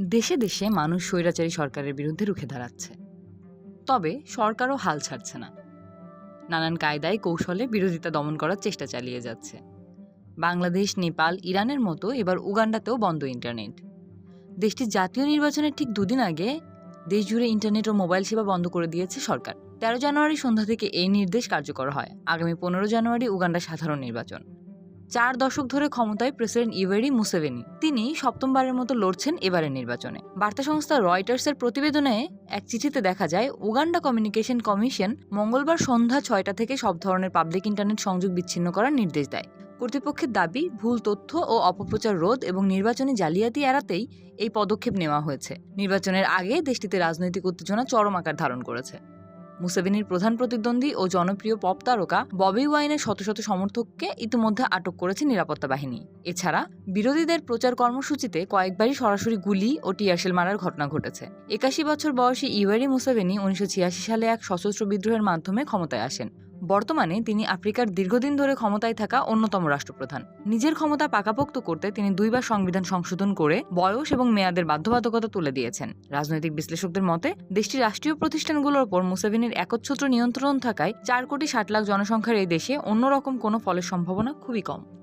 দেশে দেশে মানুষ স্বৈরাচারী সরকারের বিরুদ্ধে রুখে দাঁড়াচ্ছে। তবে সরকারও হাল ছাড়ছে না। নানান কায়দায় কৌশলে বিরোধিতা দমন করার চেষ্টা চালিয়ে যাচ্ছে। বাংলাদেশ, নেপাল, ইরানের মতো এবার উগান্ডাতেও বন্ধ ইন্টারনেট। দেশটির জাতীয় নির্বাচনের ঠিক দুদিন আগে দেশ জুড়ে ইন্টারনেট ও মোবাইল সেবা বন্ধ করে দিয়েছে সরকার। তেরো জানুয়ারি সন্ধ্যা থেকে এই নির্দেশ কার্যকর হয়। আগামী পনেরো জানুয়ারি উগান্ডা সাধারণ নির্বাচন। চার দশক ধরে ক্ষমতায় প্রেসিডেন্ট ইভেরি মুসেভেনি। তিনি সপ্তমবারের মতো লড়ছেন এবারের নির্বাচনে। বার্তা সংস্থা রয়টার্সের প্রতিবেদনে এক চিঠিতে দেখা যায়, উগান্ডা কমিউনিকেশন কমিশন মঙ্গলবার সন্ধ্যা ছয়টা থেকে সব ধরনের পাবলিক ইন্টারনেট সংযোগ বিচ্ছিন্ন করার নির্দেশ দেয়। কর্তৃপক্ষের দাবি, ভুল তথ্য ও অপপ্রচার রোধ এবং নির্বাচনী জালিয়াতি এড়াতেই এই পদক্ষেপ নেওয়া হয়েছে। নির্বাচনের আগে দেশটিতে রাজনৈতিক উত্তেজনা চরম আকার ধারণ করেছে। মুসেভিনির প্রধান প্রতিদ্বন্দ্বী ও জনপ্রিয় পপ তারকা ববি ওয়াইনের শত শত সমর্থককে ইতিমধ্যে আটক করেছে নিরাপত্তা বাহিনী। এছাড়া বিরোধীদের প্রচার কর্মসূচিতে কয়েকবারই সরাসরি গুলি ও টিয়ারশেল মারার ঘটনা ঘটেছে। একাশি বছর বয়সী ইউয়ারি মুসেভেনি উনিশশো সালে এক সশস্ত্র বিদ্রোহের মাধ্যমে ক্ষমতায় আসেন। বর্তমানে তিনি আফ্রিকার দীর্ঘদিন ধরে ক্ষমতায় থাকা অন্যতম রাষ্ট্রপ্রধান। নিজের ক্ষমতা পাকাপোক্ত করতে তিনি দুইবার সংবিধান সংশোধন করে বয়স এবং মেয়াদের বাধ্যবাধকতা তুলে দিয়েছেন। রাজনৈতিক বিশ্লেষকদের মতে, দেশটির রাষ্ট্রীয় প্রতিষ্ঠানগুলোর ওপর মুসেভিনির একচ্ছত্র নিয়ন্ত্রণ থাকায় চার কোটি ষাট লাখ জনসংখ্যার এই দেশে অন্যরকম কোনো ফলের সম্ভাবনা খুবই কম।